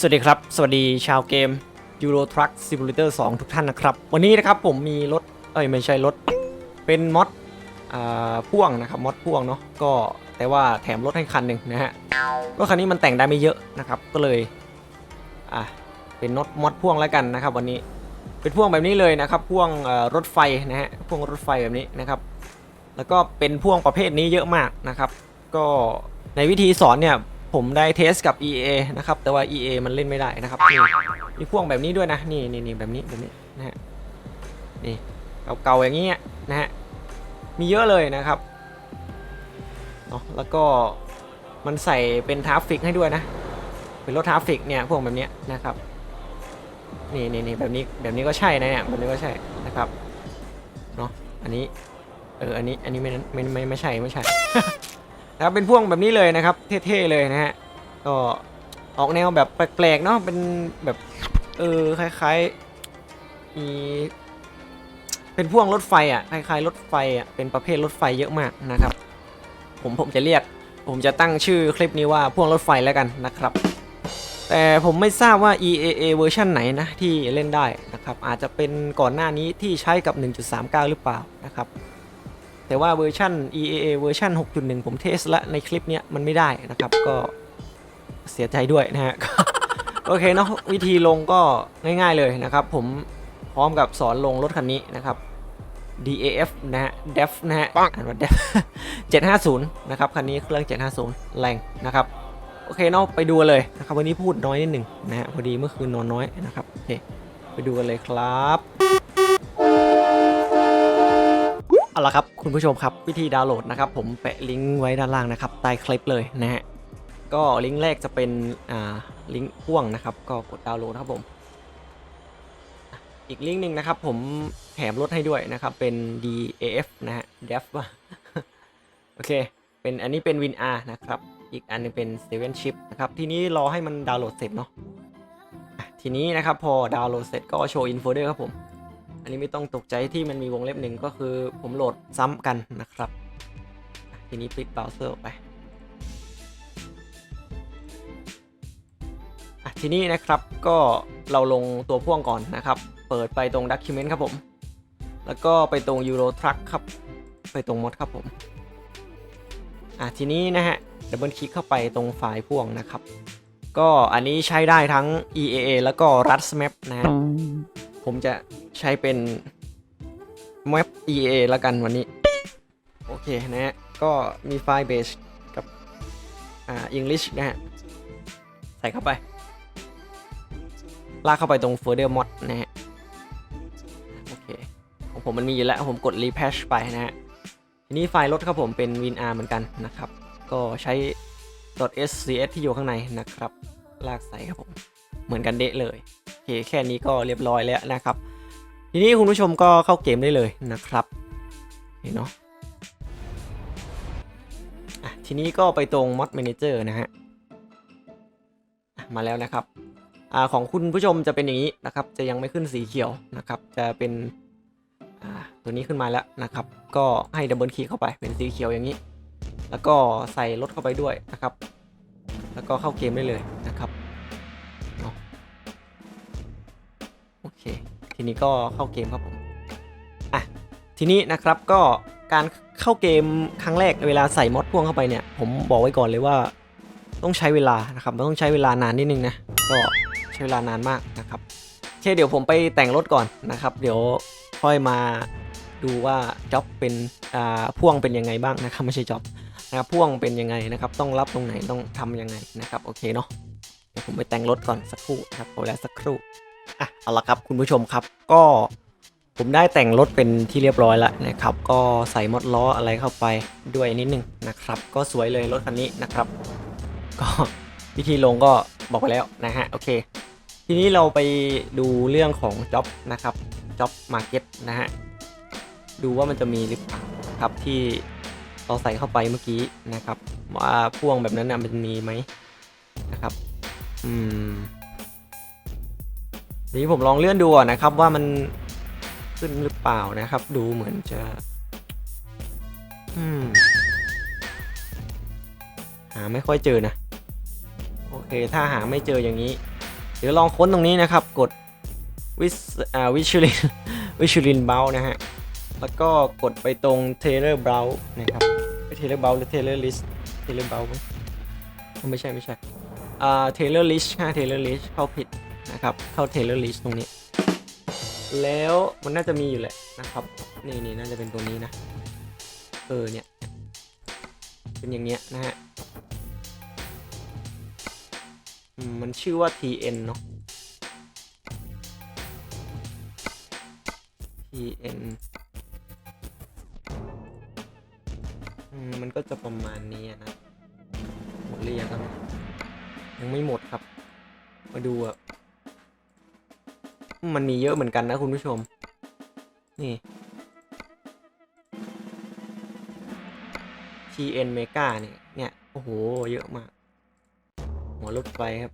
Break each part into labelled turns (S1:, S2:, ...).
S1: สวัสดีครับ สวัสดีชาวเกม Euro Truck Simulator 2 ทุกท่านนะครับ วันนี้นะครับผมมีรถ เอ้ยไม่ใช่รถ เป็นมอดพ่วงนะครับมอดพ่วงเนาะ ก็แต่ว่าแถมรถให้คันหนึ่งนะฮะ ก็คันนี้มันแต่งได้ไม่เยอะนะครับ ก็เลย อะ เป็นน็อตมอดพ่วงแล้วกันนะครับ วันนี้ เป็นพ่วงแบบนี้เลยนะครับ พ่วงรถไฟนะฮะ พ่วงรถไฟแบบนี้นะครับ แล้วก็เป็นพ่วงประเภทนี้เยอะมากนะครับ ก็ในวิธีสอนเนี่ย ผมได้เทสกับ EA นะครับ แต่ว่า EA มันเล่นไม่ได้นะครับนี่มีพ่วงแบบนี้ด้วยนะ นี่นี่นี่แบบนี้แบบนี้นะฮะ นี่เก่าๆอย่างเงี้ยนะฮะ มีเยอะเลยนะครับเนาะแล้วก็มันใส่เป็นทราฟฟิกให้ด้วยนะ เป็นรถทราฟฟิกเนี่ยพวกแบบเนี้ยนะครับ นี่นี่นี่แบบนี้แบบนี้ก็ใช่นะเนี่ยแบบนี้ก็ใช่นะครับเนาะอันนี้เอออันนี้อันนี้ไม่ไม่ไม่ไม่ใช่ไม่ใช่ นะครับเป็นพ่วงแบบนี้เลยนะครับ เท่ๆเลยนะฮะก็ออกแนวแบบแปลกๆเนาะเป็นแบบเออคล้ายๆมีเป็นพ่วงรถไฟอะคล้ายๆรถไฟอะเป็นประเภทรถไฟเยอะมากนะครับ ผมผมจะเรียก ผมจะตั้งชื่อคลิปนี้ว่าพ่วงรถไฟแล้วกันนะครับ แต่ผมไม่ทราบว่า EAA เวอร์ชันไหนนะที่เล่นได้นะครับ อาจจะเป็นก่อนหน้านี้ที่ใช้กับ 1.39 หรือเปล่านะครับ แต่ว่าเวอร์ชัน EAA เวอร์ชัน6.1 ผมเทสละในคลิปเนี้ยมันไม่ได้นะครับ ก็เสียใจด้วยนะฮะ โอเคเนาะวิธีลงก็ง่ายๆเลยนะครับ ผมพร้อมกับสอนลงรถคันนี้นะครับ DAF นะฮะ DEF นะฮะอ่านว่า DEF 750 นะครับ คันนี้เครื่อง 750 แรงนะครับ โอเคเนาะไปดูกันเลยนะครับ วันนี้พูดน้อยนิดหนึ่งนะฮะ พอดีเมื่อคืนนอนน้อยนะครับ โอเค ไปดูกันเลยครับ เอาละครับคุณผู้ชมครับวิธีดาวน์โหลดนะครับผมแปะลิงก์ไว้ด้านล่างนะครับใต้คลิปเลยนะฮะก็ลิงก์แรกจะเป็นอ่าลิงก์พ่วงนะครับ ก็กดดาวน์โหลดครับผม อีกลิงก์หนึ่งนะครับ ผมแถมรถให้ด้วยนะครับเป็น DAF นะฮะ DEF ว่ะโอเค เป็นอันนี้เป็น WinR นะครับ อีกอันหนึงเป็น Seven Chip นะครับทีนี้รอให้มันดาวน์โหลดเสร็จเนาะทีนี้นะครับพอดาวน์โหลดเสร็จก็โชว์อินโฟเดอร์ครับผม นนี้ไม่ต้องตกใจที่มันมีวงเล็บหนึ่งก็คือผมโหลดซ้ำกันนะครับ ทีนี้ปิดเบราว์เซอร์ออกไปทีนี้นะครับก็เราลงตัวพ่วงก่อนนะครับ เปิดไปตรง Document ครับผม แล้วก็ไปตรง Euro Truck ครับ ไปตรงมดครับผมอะทีนี้นะฮะดับเบิลคลิกเข้าไปตรงไฟล์พ่วงนะครับ ก็อันนี้ใช้ได้ทั้ง EAA แล้วก็ RASMap นะฮะ ผมจะใช้เป็น map EA แล้วกันวันนี้ โอเคนะฮะ ก็มีไฟล์ base กับ อ่า English นะฮะ ใส่เข้าไป ลากเข้าไปตรง folder mod นะฮะ โอเค ของผมมันมีอยู่แล้ว ผมกด repash ไปนะฮะ ทีนี้ไฟล์รถครับผมเป็น WinR เหมือนกันนะครับ ก็ใช้ .scs ที่อยู่ข้างในนะครับ ลากใส่ครับผม เหมือนกันเดะเลย เคแค่นี้ก็เรียบร้อยแล้วนะครับ ทีนี้คุณผู้ชมก็เข้าเกมได้เลยนะครับเห็นเนาะทีนี้ก็ไปตรง Mod Manager นะฮะมาแล้วนะครับอของคุณผู้ชมจะเป็นอย่างนี้นะครับ จะยังไม่ขึ้นสีเขียวนะครับ จะเป็นตัวนี้ขึ้นมาแล้วนะครับ ก็ให้ดับเบิลคลิกเข้าไปเป็นสีเขียวอย่างนี้ แล้วก็ใส่รถเข้าไปด้วยนะครับ แล้วก็เข้าเกมได้เลยนะครับ ทีนี้ก็เข้าเกมครับผมอะทีนี้นะครับก็การเข้าเกมครั้งแรกเวลาใส่มอดพ่วงเข้าไปเนี่ย ผมบอกไว้ก่อนเลยว่า ต้องใช้เวลานะครับมันต้องใช้เวลานานนิดนึงนะก็ใช้เวลานานมากนะครับโอเคเดี๋ยวผมไปแต่งรถก่อนนะครับ เดี๋ยวค่อยมาดูว่าจ็อบเป็นอ่าพ่วงเป็นยังไงบ้างนะครับไม่ใช่จ็อบนะครับพ่วงเป็นยังไงนะครับ ต้องรับตรงไหนต้องทำยังไงนะครับโอเคเนาะเดี๋ยวผมไปแต่งรถก่อนสักครู่นะครับขอเวลาสักครู่ เอาละครับคุณผู้ชมครับก็ผมได้แต่งรถเป็นที่เรียบร้อยแล้วนะครับ ก็ใส่มดล้ออะไรเข้าไปด้วยนิดนึงนะครับ ก็สวยเลยรถคันนี้นะครับ ก็วิธีลงก็บอกไปแล้วนะฮะโอเค ทีนี้เราไปดูเรื่องของ Job นะครับ Job Market นะฮะดูว่ามันจะมีหรือเปล่าครับที่เราใส่เข้าไปเมื่อกี้นะครับว่าพ่วงแบบนั้นนะมันมีไหมนะครับ อืม นี่ผมลองเลื่อนดูนนะครับว่ามันขึ้นหรือเปล่านะครับ ดูเหมือนจะอืมหาไม่ค่อยเจอนะ โอเค ถ้าหาไม่เจออย่างนี้ เดี๋ยวลองค้นตรงนี้นะครับ กดวิสอ่าวิชูลินวิชูลินเบลนะฮะ แล้วก็กดไปตรงเทเลอร์เบลนะครับเทเลอร์เบลหรือเทเลอร์ลิสเทเลอร์เบลไม่ใช่ไม่ใช่อ่าเทเลอร์ลิสฮะเทเลอร์ลิสเข้าผิด นะครับ เข้าเทเลอร์ลิสตรงนี้ แล้วมันน่าจะมีอยู่แหละนะครับ นี่นี่น่าจะเป็นตัวนี้นะ เออเนี่ย เป็นอย่างเนี้ยนะฮะมันชื่อว่า TN เนาะ TN อืมมันก็จะประมาณนี้นะ หมดหรือยังครับ ยังไม่หมดครับ มาดูอะ มันมีเยอะเหมือนกันนะคุณผู้ชม นี่ TN Mega เนี่ยเนี่ย โอ้โห เยอะมาก หัวรถไฟครับ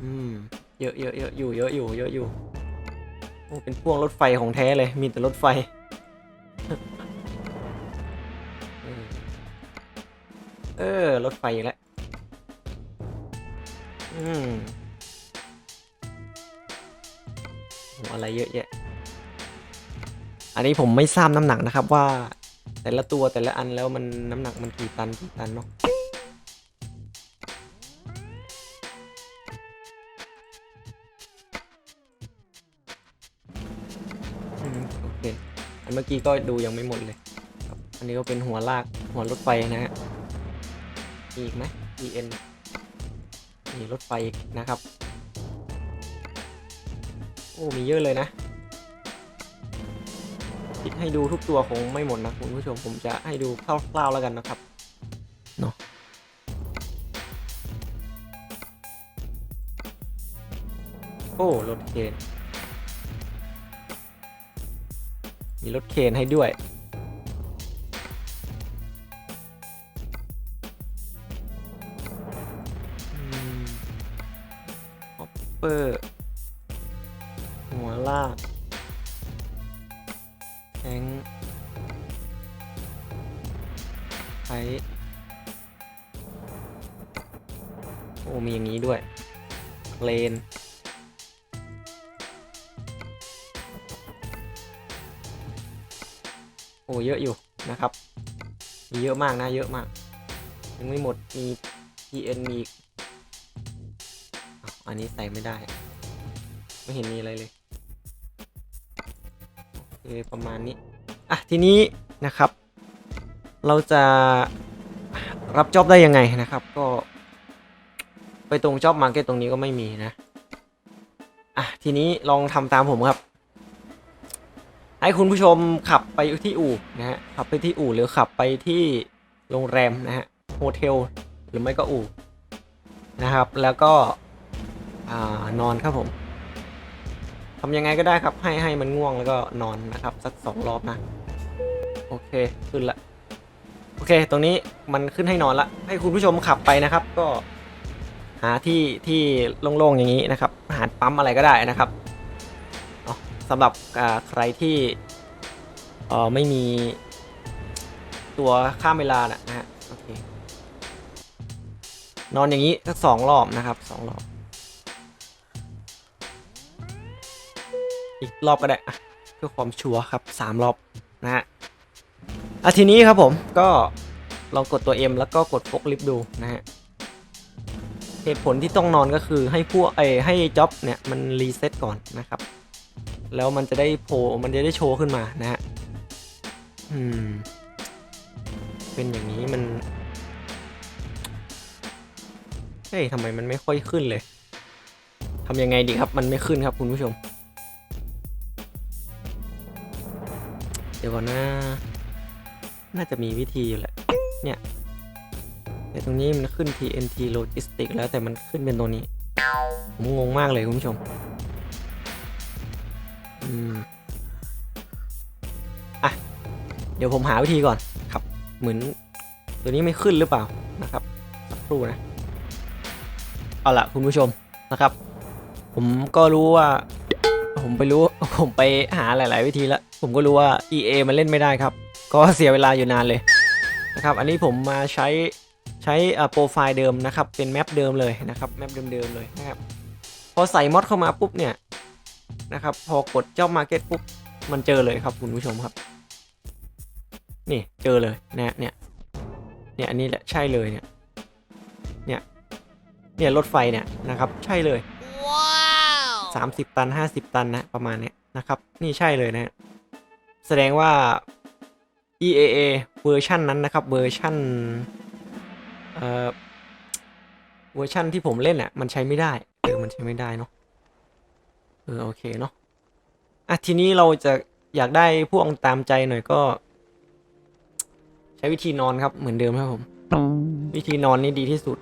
S1: อืม เยอะเยอะเยอะอยู่ เยอะอยู่ เยอะอยู่ โอ้ เป็นพวกรถไฟของแท้เลย มีแต่รถไฟ เออ รถไฟอีกแล้วอืมอะไรเยอะแยะ อันนี้ผมไม่ทราบน้ำหนักนะครับว่า แต่ละตัวแต่ละอันแล้วมันน้ำหนักมันกี่ตันกี่ตันเนาะโอเค อันเมื่อกี้ก็ดูยังไม่หมดเลย อันนี้ก็เป็นหัวลากหัวรถไฟนะฮะ มีอีกไหม EN มีรถไฟอีกนะครับ โอ้ มีเยอะเลยนะคิดให้ดูทุกตัวคงไม่หมดนะคุณผู้ชมผมจะให้ดูคร่าวๆแล้วกันนะครับเนาะโอ้รถเคนมีรถเคนให้ด้วย หัวลากแทงไทโอ้มีอย่างนี้ด้วย เลนโอ้เยอะอยู่นะครับ มีเยอะมากนะเยอะมาก ยังไม่หมดมี TN มีอีกอ้าวอันนี้ใส่ไม่ได้ ไม่เห็นมีอะไรเลย โอประมาณนี้ อะ ทีนี้นะครับ เราจะรับจ็อบได้ยังไงนะครับ ก็ ไปตรงจ็อบมาร์เก็ตตรงนี้ก็ไม่มีนะ อะ ทีนี้ลองทำตามผมครับ ให้คุณผู้ชมขับไปที่อู่นะฮะ ขับไปที่อู่หรือขับไปที่โรงแรมนะฮะ โฮเทล หรือไม่ก็อู่นะครับ แล้วก็อนอนครับผม ทำยังไงก็ได้ครับ ให้ให้มันง่วงแล้วก็นอนนะครับ สักสองรอบนะ โอเคขึ้นละ โอเค ตรงนี้มันขึ้นให้นอนละ ให้คุณผู้ชมขับไปนะครับ ก็ หาที่ที่โล่งๆอย่างนี้นะครับ หาปั๊มอะไรก็ได้นะครับสำหรับใครที่ไม่มีตัวข้ามเวลานะนะฮะโอเคนอนอย่างนี้สักสองรอบนะครับสองรอบ อีกรอบก็ได้เพื่อความชัวร์ครับสามรอบนะฮะอะทีนี้ครับผมก็ลองกดตัว M แล้วก็กดโฟกลิฟดูนะฮะเหตุผลที่ต้องนอนก็คือให้พวกไอให้จ็อบเนี่ยมันรีเซ็ตก่อนนะครับ แล้วมันจะได้โผล่มันจะได้โชว์ขึ้นมานะฮะอืม เป็นอย่างนี้มันเฮ้ยทำไมมันไม่ค่อยขึ้นเลยทำยังไงดีครับ มันไม่ขึ้นครับคุณผู้ชม ดี๋ยวก่อนนะน่าจะมีวิธีอยู่แหละ เนี่ย แต่ตรงนี้มันขึ้น TNT Logistics แล้วแต่มันขึ้นเป็นตัวนี้ ผมงงมากเลยคุณผู้ชม อืม อะ เดี๋ยวผมหาวิธีก่อนครับ เหมือนตัวนี้ไม่ขึ้นหรือเปล่านะครับสักครู่นะ เอาละคุณผู้ชมนะครับ ผมก็รู้ว่า ผมไปรู้ผมไปหาหลาย ๆ วิธีแล้ว ผมก็รู้ว่า EA มันเล่นไม่ได้ครับ ก็เสียเวลาอยู่นานเลยนะครับ อันนี้ผมมาใช้ใช้อ่าโปรไฟล์เดิมนะครับ เป็นแมปเดิมเลยนะครับ แมปเดิม ๆ เลยนะครับ พอใส่มอดเข้ามาปุ๊บเนี่ยนะครับ พอกดเจ้ามาเก็ตปุ๊บ มันเจอเลยครับคุณผู้ชมครับ นี่เจอเลยนะเนี่ย เนี่ยอันนี้แหละใช่เลยเนี่ย เนี่ย เนี่ยรถไฟเนี่ยนะครับ ใช่เลย สามสิบตันห้าสิบตันนะประมาณเนี้ยนะครับ นี่ใช่เลยนะ แสดงว่า EAA เวอร์ชันนั้นนะครับ เวอร์ชันเอ่อเวอร์ชันที่ผมเล่นอะมันใช้ไม่ได้เออมันใช้ไม่ได้เนาะเออโอเคเนาะอะทีนี้เราจะอยากได้พวกตามใจหน่อยก็ ใช้วิธีนอนครับเหมือนเดิมครับผม วิธีนอนนี่ดีที่สุด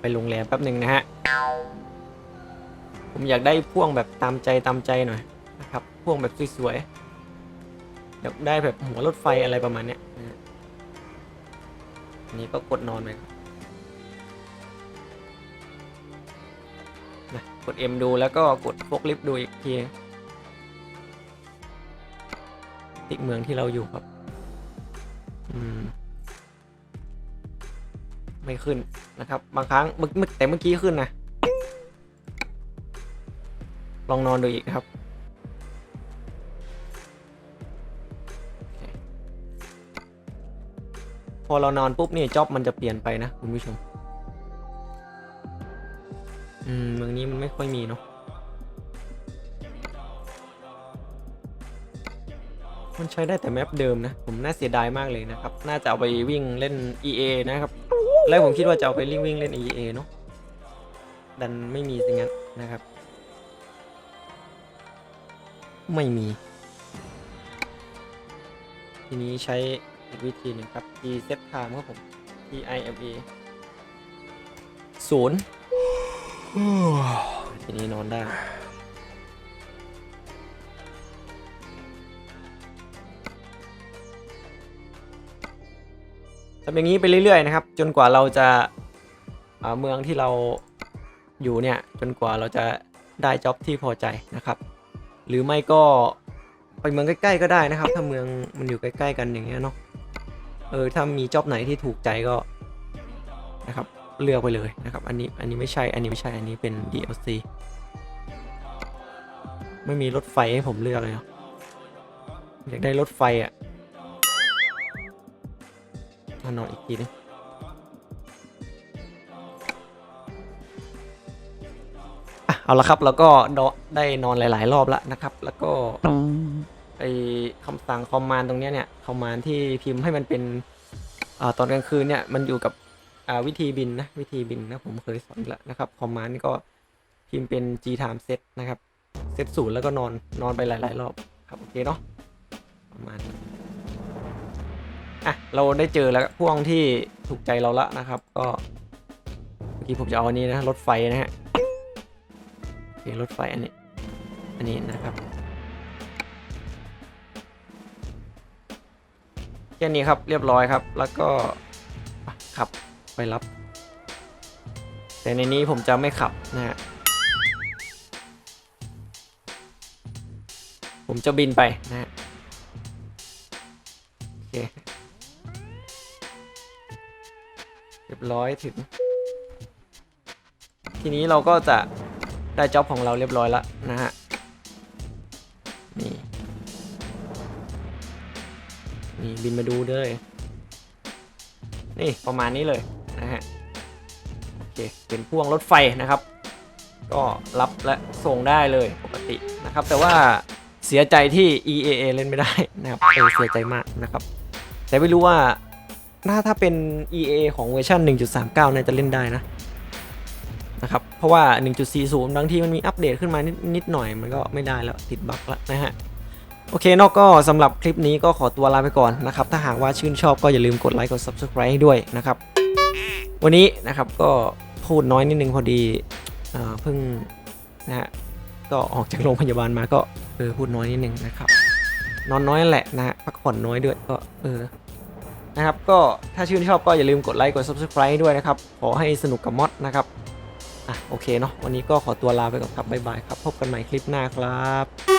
S1: ไปโรงแรมแป๊บหนึ่งนะฮะ ผมอยากได้พ่วงแบบตามใจตามใจหน่อยนะครับ พ่วงแบบสวยๆ อยากได้แบบหัวรถไฟอะไรประมาณเนี้ยนะนี่ก็กดนอนไปนะกด M ดูแล้วก็กดโฟกลิฟต์ดูอีกที ติ๊กเมืองที่เราอยู่ครับ อืม ไม่ขึ้นนะครับ บางครั้งเมื่อแต่เมื่อกี้ขึ้นนะ ลองนอนดูอีกครับ พอเรานอนปุ๊บนี่จ็อบมันจะเปลี่ยนไปนะคุณผู้ชม อืมเมืองนี้มันไม่ค่อยมีเนาะมันใช้ได้แต่แมปเดิมนะ ผมน่าเสียดายมากเลยนะครับ น่าจะเอาไปวิ่งเล่น EA นะครับ แล้วผมคิดว่าจะเอาไปวิ่งวิ่งเล่น EA เนาะดันไม่มีสิงั้นนะครับ ไม่มี ทีนี้ใช้อีกวิธีหนึ่งครับ T set time ครับผม T I M A ศูนย์ทีนี้นอนได้ำอย่างนี้ไปเรื่อยๆนะครับ จนกว่าเราจะเมืองที่เราอยู่เนี่ยจนกว่าเราจะได้จ็อบที่พอใจนะครับ หรือไม่ก็ไปเมืองใกล้ๆก็ได้นะครับ ถ้าเมืองมันอยู่ใกล้ ๆ กันอย่างเงี้ยเนาะเออถ้ามีจ็อบไหนที่ถูกใจก็นะครับเลือกไปเลยนะครับ อันนี้อันนี้ไม่ใช่อันนี้ไม่ใช่อันนี้เป็น DLC ไม่มีรถไฟให้ผมเลือกเลยเหรออยากได้รถไฟอะ มานอนอีกทีนึงอะเอาละครับ แล้วก็ดได้นอนหลาย ๆ รอบแล้วนะครับ แล้วก็ไอคำสั่งคอมมานด์ตรงเนี้ยเนี่ยคอมมานด์ที่พิมพ์ให้มันเป็นอ่าตอนกลางคืนเนี่ยมันอยู่กับอ่าวิธีบินนะวิธีบินนะผมเคยสอนแล้วนะครับคอมมานด์นี่ก็พิมพ์เป็น G time set นะครับเซตศูนย์แล้วก็นอนนอนไปหลาย ๆ รอบครับโอเคเนาะประมาณนี้ อะเราได้เจอแล้วพ่วงที่ถูกใจเราละนะครับ ก็เมื่อกี้ผมจะเอาอันนี้นะรถไฟนะฮะโอเครถไฟอันนี้ อันนี้นะครับแค่นี้ครับเรียบร้อยครับ แล้วก็ขับไปรับ แต่ในนี้ผมจะไม่ขับนะฮะผมจะบินไปนะฮะ บร้อยถึง ทีนี้เราก็จะได้จ็อบของเราเรียบร้อยแล้วนะฮะ นี่นี่บินมาดูเลยนี่ประมาณนี้เลยนะฮะ โอเค เป็นพ่วงรถไฟนะครับ ก็รับและส่งได้เลยปกตินะครับ แต่ว่าเสียใจที่ EAA เล่นไม่ได้นะครับเออเสียใจมากนะครับ แต่ไม่รู้ว่า ถ้าถ้าเป็น EA ของเวอร์ชัน1.39เนี่ยจะเล่นได้นะนะครับเพราะว่า 1.40 บางทีมันมีอัปเดตขึ้นมานิดนิดหน่อยมันก็ไม่ได้แล้วติดบั๊กแล้วนะฮะโอเคนอกก็สำหรับคลิปนี้ก็ขอตัวลาไปก่อนนะครับ ถ้าหากว่าชื่นชอบก็อย่าลืมกดไลค์กด Subscribe ให้ด้วยนะครับ วันนี้นะครับก็พูดน้อยนิดนึงพอดีเพิ่งนะฮะก็ออกจากโรงพยาบาลมาก็เออพูดน้อยนิดนึงนะครับ นอนน้อยแหละนะฮะพักผ่อนน้อยด้วยก็เออ นะครับ ก็ถ้าชื่นชอบก็อย่าลืมกดไลค์กด Subscribe ด้วยนะครับ ขอให้สนุกกับมอดนะครับ อะโอเคเนาะวันนี้ก็ขอตัวลาไปก่อนครับบ๊ายบายครับ พบกันใหม่คลิปหน้าครับ